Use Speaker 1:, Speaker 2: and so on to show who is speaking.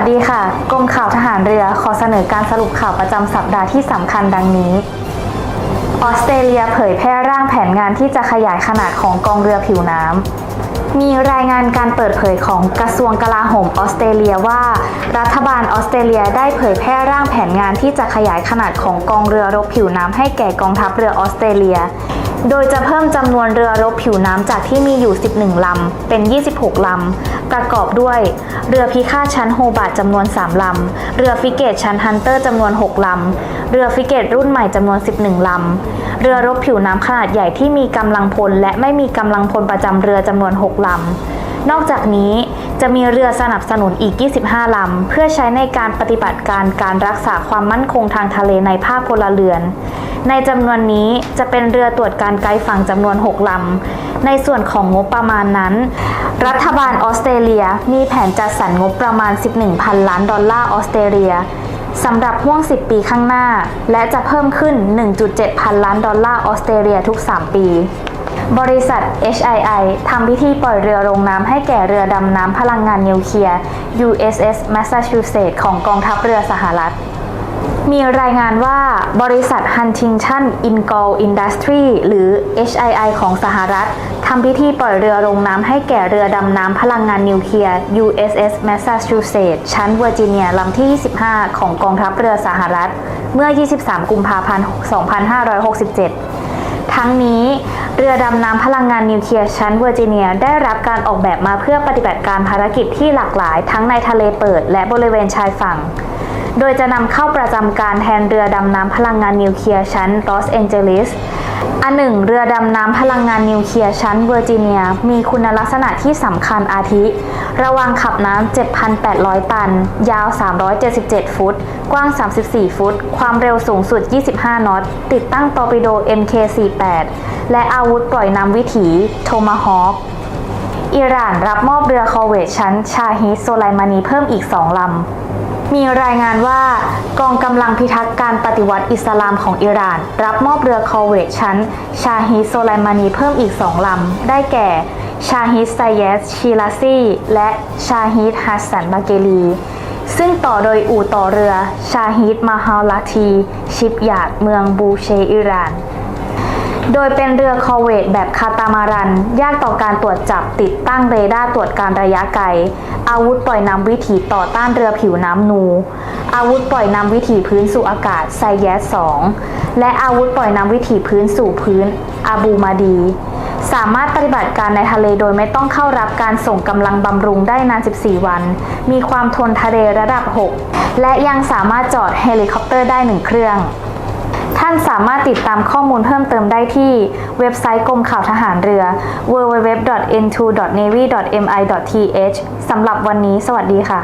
Speaker 1: สดีค่ะ กรมข่าวทหารเรือขอเสนอการสรุปข่าวประจำสัปดาห์ที่สำคัญดังนี้ ออสเตรเลียเผยแพร่ร่างแผนงานที่จะขยายขนาดของกองเรือผิวน้ำ มีรายงานการเปิดเผยของกระทรวงกลาโหมออสเตรเลียว่า รัฐบาลออสเตรเลียได้เผยแพร่ร่างแผนงานที่จะขยายขนาดของกองเรือรบผิวน้ำให้แก่กองทัพเรือออสเตรเลีย โดยจะเพิ่มจำนวนเรือรบผิวน้ำจากที่มีอยู่ 11 ลำ เป็น 26 ลำ ประกอบด้วย เรือพิฆาตชั้นโฮบาร์ตจำนวน 3 ลำ เรือฟิเกตชั้นฮันเตอร์จำนวน 6 ลำ เรือฟิเกตรุ่นใหม่จำนวน 11 ลำ เรือรบผิวน้ำขนาดใหญ่ที่มีกำลังพลและไม่มีกำลังพลประจำเรือจำนวน 6 ลำ นอกจากนี้จะมีเรือสนับสนุนอีก 25 ลำ เพื่อใช้ในการปฏิบัติการการรักษาความมั่นคงทางทะเลในภาคพลเรือน ในจำนวนนี้จะเป็นเรือตรวจการไกลฝั่งจำนวน 6 ลำ ในส่วนของงบประมาณนั้น รัฐบาลออสเตรเลียมีแผนจัดสรรงบประมาณ 11พันล้านดอลลาร์ออสเตรเลียสำหรับห่วง 10 ปีข้างหน้า และจะเพิ่มขึ้น 1.7 พันล้านดอลลาร์ออสเตรเลียทุก 3 ปี บริษัท HII ทำพิธีปล่อยเรือลงน้ำให้แก่เรือดำน้ำพลังงานนิวเคลียร์ USS Massachusetts ของกองทัพเรือสหรัฐ มีรายงานว่าบริษัท Huntington Ingalls Industry หรือ HII ของสหรัฐทำพิธีปล่อยเรือลงน้ำให้แก่เรือดำน้ำพลังงานนิวเคลียร์ USS Massachusetts ชั้นเวอร์จิเนียลำที่ 25 ของกองทัพเรือสหรัฐ เมื่อ 23 กุมภาพันธ์ 2567 ทั้งนี้เรือดำน้ำพลังงานนิวเคลียร์ชั้นเวอร์จิเนียได้รับการออกแบบมาเพื่อปฏิบัติการภารกิจที่หลากหลาย ทั้งในทะเลเปิดและบริเวณชายฝั่ง โดยจะนำเข้าประจำการแทนเรือดำน้ำพลังงานนิวเคลียร์ชั้นลอสแองเจลิส อันหนึ่งเรือดำน้ำพลังงานนิวเคลียร์ชั้นเวอร์จิเนียมีคุณลักษณะที่สำคัญอาทิ ระวังขับน้ำ 7,800 ตัน ยาว 377 ฟุต กว้าง 34 ฟุต ความเร็วสูงสุด 25 นอต ติดตั้งตอร์ปิโด MK48 และอาวุธปล่อยน้ำวิถี โทมาฮอค อิหร่านรับมอบเรือคอเวตชั้น ชาฮิดโซไลมานีเพิ่มอีก2ลำมีรายงานว่ากองกำลังพิทักษ์การปฏิวัติอิสลามของอิหร่าน รับมอบเรือคอเวตชั้น ชาฮิดโซไลมานีเพิ่มอีก2ลำ ได้แก่ ชาฮิดไซเยสชิลาซีและชาฮิดฮัสสันบาเกลี ซึ่งต่อโดยอู่ต่อเรือ ชาฮิดมาฮาลาที ชิปยาดเมืองบูเชอิหร่าน โดยเป็นเรือคอเวตแบบคาตามารัน ยากต่อการตรวจจับติดตั้งเรดาร์ตรวจการระยะไกล อาวุธปล่อยนำวิถีต่อต้านเรือผิวน้ำนู อาวุธปล่อยนำวิถีพื้นสู่อากาศไซแยส 2 และอาวุธปล่อยนำวิถีพื้นสู่พื้นอาบูมาดี สามารถปฏิบัติการในทะเลโดยไม่ต้องเข้ารับการส่งกำลังบำรุงได้นาน 14 วัน มีความทนทะเลระดับ 6 และยังสามารถจอดเฮลิคอปเตอร์ได้หนึ่งเครื่อง ท่านสามารถติดตามข้อมูลเพิ่มเติมได้ที่เว็บไซต์กรมข่าวทหารเรือ www.n2.navy.mi.th สำหรับวันนี้สวัสดีค่ะ